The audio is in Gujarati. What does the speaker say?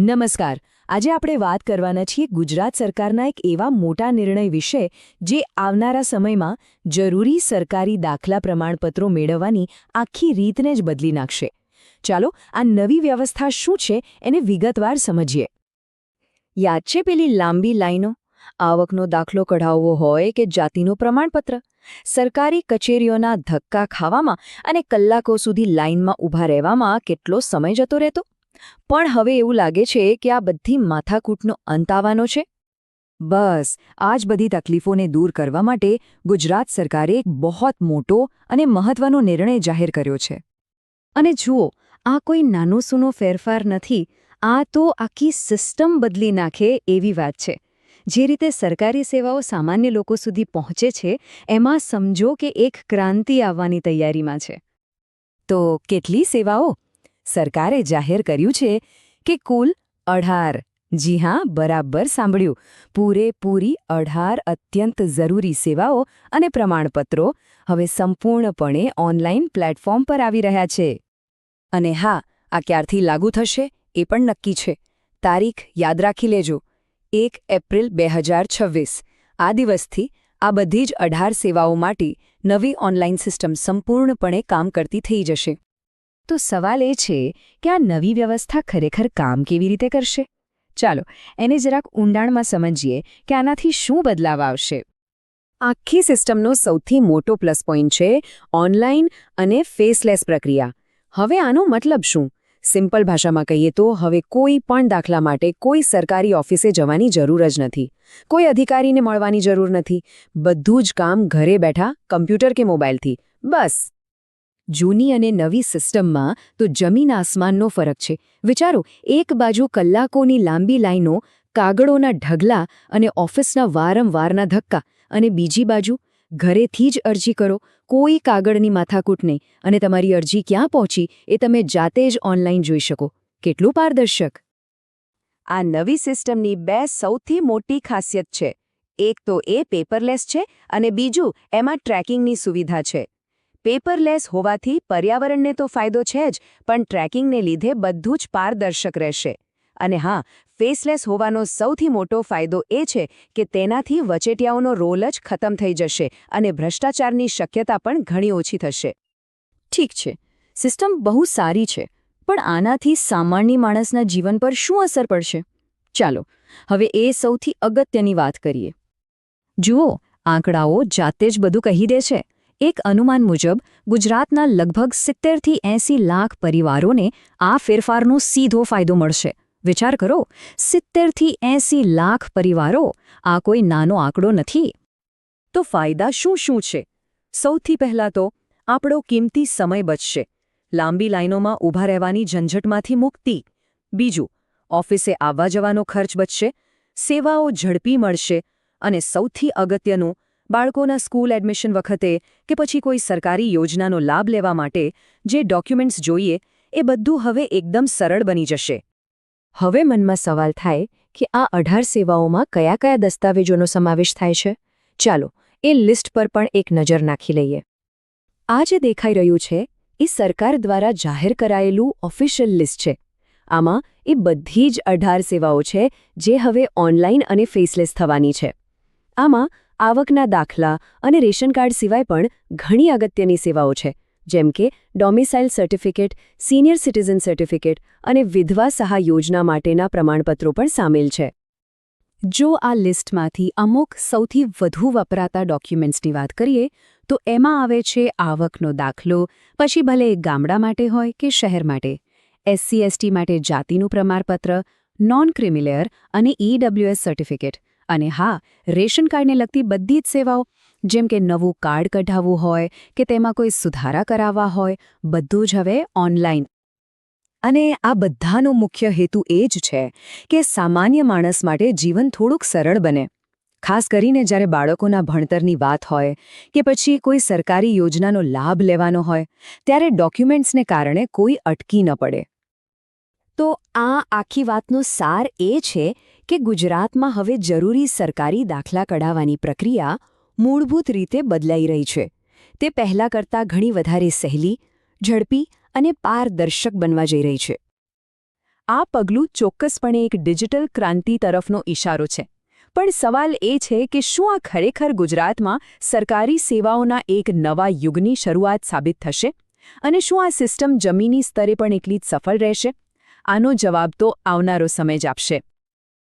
નમસ્કાર. આજે આપણે વાત કરવાના છીએ ગુજરાત સરકારના એક એવા મોટા નિર્ણય વિશે જે આવનારા સમયમાં જરૂરી સરકારી દાખલા પ્રમાણપત્રો મેળવવાની આખી રીતને જ બદલી નાખશે. ચાલો, આ નવી વ્યવસ્થા શું છે એને વિગતવાર સમજીએ. યાદ છે પેલી લાંબી લાઈનો? આવકનો દાખલો કઢાવવો હોય કે જાતિનું પ્રમાણપત્ર? સરકારી કચેરીઓના ધક્કા ખાવામાં અને કલાકો સુધી લાઇનમાં ઊભા રહેવામાં કેટલો સમય જતો રહેતો? પણ હવે એવું લાગે છે કે આ બધી માથાકૂટનો અંત આવવાનો છે. બસ આ જ બધી તકલીફોને દૂર કરવા માટે ગુજરાત સરકારે એક બહોત મોટો અને મહત્વનો નિર્ણય જાહેર કર્યો છે. અને જુઓ, આ કોઈ નાનો સૂનો ફેરફાર નથી, આ તો આખી સિસ્ટમ બદલી નાખે એવી વાત છે. જે રીતે સરકારી સેવાઓ સામાન્ય લોકો સુધી પહોંચે છે, એમાં સમજો કે એક ક્રાંતિ આવવાની તૈયારીમાં છે. તો કેટલી સેવાઓ? સરકારે જાહેર કર્યું છે કે કુલ અઢાર. જી હા, બરાબર સાંભળ્યું. પૂરેપૂરી અઢાર અત્યંત જરૂરી સેવાઓ અને પ્રમાણપત્રો હવે સંપૂર્ણપણે ઓનલાઈન પ્લેટફોર્મ પર આવી રહ્યા છે. અને હા, આ ક્યારથી લાગુ થશે એ પણ નક્કી છે. તારીખ યાદ રાખી લેજો. એક એપ્રિલ બે આ દિવસથી આ બધી જ અઢાર સેવાઓ માટે નવી ઓનલાઈન સિસ્ટમ સંપૂર્ણપણે કામ કરતી થઈ જશે. તો સવાલ એ છે કે આ નવી વ્યવસ્થા ખરેખર કામ કેવી રીતે કરશે? ચાલો, એને જરાક ઊંડાણમાં સમજીએ કે આનાથી શું બદલાવ આવશે. આખી સિસ્ટમનો સૌથી મોટો પ્લસ પોઈન્ટ છે ઓનલાઈન અને ફેસલેસ પ્રક્રિયા. હવે આનો મતલબ શું? સિમ્પલ ભાષામાં કહીએ તો હવે કોઈ પણ દાખલા માટે કોઈ સરકારી ઓફિસે જવાની જરૂર જ નથી. કોઈ અધિકારીને મળવાની જરૂર નથી. બધું જ કામ ઘરે બેઠા કમ્પ્યુટર કે મોબાઈલથી. બસ. જૂની અને નવી સિસ્ટમમાં, તો જમીન આસમાનનો ફરક છે. વિચારો, એક બાજુ કલાકોની લાંબી લાઈનો, કાગળોના ઢગલા અને ઓફિસના વારંવારના ધક્કા અને બીજી બાજુ, ઘરેથી જ અરજી કરો. કોઈ કાગળની માથાકૂટ નહીં અને તમારી અરજી ક્યાં પહોંચી એ તમે જાતે જ ઓનલાઈન જોઈ શકો. કેટલું પારદર્શક? આ નવી સિસ્ટમની બે સૌથી મોટી ખાસિયત છે. એક તો એ પેપરલેસ છે અને બીજું એમાં ટ્રેકિંગની સુવિધા છે. પેપરલેસ હોવાથી પર્યાવરણને તો ફાયદો છે જ, પણ ટ્રેકિંગને લીધે બધું જ પારદર્શક રહેશે. અને હા, ફેસલેસ હોવાનો સૌથી મોટો ફાયદો એ છે કે તેનાથી વચેટિયાઓનો રોલ જ ખતમ થઈ જશે અને ભ્રષ્ટાચારની શક્યતા પણ ઘણી ઓછી થશે. ઠીક છે, સિસ્ટમ બહુ સારી છે, પણ આનાથી સામાન્ય માણસના જીવન પર શું અસર પડશે? ચાલો, હવે એ સૌથી અગત્યની વાત કરીએ. જુઓ, આંકડાઓ જાતે જ બધું કહી દે છે. એક અનુમાન મુજબ, ગુજરાતના લગભગ સિત્તેરથી એંસી લાખ પરિવારોને આ ફેરફારનો સીધો ફાયદો મળશે. વિચાર કરો, સિત્તેરથી એંસી લાખ પરિવારો આ કોઈ નાનો આંકડો નથી. તો ફાયદા શું શું છે? સૌથી પહેલાં તો, આપણો કિંમતી સમય બચશે. લાંબી લાઈનોમાં ઊભા રહેવાની ઝંઝટમાંથી મુક્તિ. બીજું, ઓફિસે આવવા જવાનો ખર્ચ બચશે. સેવાઓ ઝડપી મળશે અને સૌથી અગત્યનું બાળકોના સ્કૂલ એડમિશન વખતે કે પછી કોઈ સરકારી યોજનાનો લાભ લેવા માટે જે ડોક્યુમેન્ટ્સ જોઈએ, એ બધું હવે એકદમ સરળ બની જશે. હવે મનમાં સવાલ થાય કે આ અઢાર સેવાઓમાં કયા કયા દસ્તાવેજોનો સમાવેશ થાય છે? ચાલો, એ લિસ્ટ પર પણ એક નજર નાખી લઈએ. આ જે દેખાઈ રહ્યું છે, એ સરકાર દ્વારા જાહેર કરાયેલું ઓફિશિયલ લિસ્ટ છે. આમાં એ બધી જ અઢાર સેવાઓ છે, જે હવે ઓનલાઈન અને ફેસલેસ થવાની છે. આમાં આવકના દાખલા અને રેશન કાર્ડ સિવાય પણ ઘણી અગત્યની સેવાઓ છે, જેમ કે domicile certificate, senior citizen certificate અને વિધવા સહાય યોજના માટેના પ્રમાણપત્રો પણ સામેલ છે. જો આ લિસ્ટમાંથી અમુક સૌથી વધુ વપરાતા ડોક્યુમેન્ટ્સની વાત કરીએ, તો એમાં આવે છે આવકનો દાખલો, પછી ભલે ગામડા માટે હોય કે શહેર માટે, એસસી, એસટી માટે જાતિનું પ્રમાણપત્ર, નોન ક્રિમિલેયર અને ઈડબ્લ્યુએસ સર્ટિફિકેટ અને હા, રેશન કાર્ડને લગતી બધી જ સેવાઓ, જેમ કે નવું કાર્ડ કઢાવવું હોય, કે તેમાં કોઈ સુધારા કરાવવા હોય, બધું જ હવે ઓનલાઈન. અને આ બધાનો મુખ્ય હેતુ એ જ છે કે સામાન્ય માણસ માટે જીવન થોડુંક સરળ બને. ખાસ કરીને જ્યારે બાળકોના ભણતરની વાત હોય, કે પછી કોઈ સરકારી યોજનાનો લાભ લેવાનો હોય, ત્યારે ડોક્યુમેન્ટ્સને કારણે કોઈ અટકી ન પડે. તો આ આખી વાતનો સાર એ છે કે ગુજરાતમાં હવે જરૂરી સરકારી દાખલા કઢાવવાની પ્રક્રિયા મૂળભૂત રીતે બદલાઈ રહી છે. તે પહેલાં કરતાં ઘણી વધારે સહેલી, ઝડપી અને પારદર્શક બનવા જઈ રહી છે. આ પગલું ચોક્કસપણે એક ડિજિટલ ક્રાંતિ તરફનો ઇશારો છે. પણ સવાલ એ છે કે શું આ ખરેખર ગુજરાતમાં સરકારી સેવાઓના એક નવા યુગની શરૂઆત સાબિત થશે? અને શું આ સિસ્ટમ જમીની સ્તરે પણ એટલી જ સફળ રહેશે? આનો જવાબ તો આવનારો સમય જ આપશે.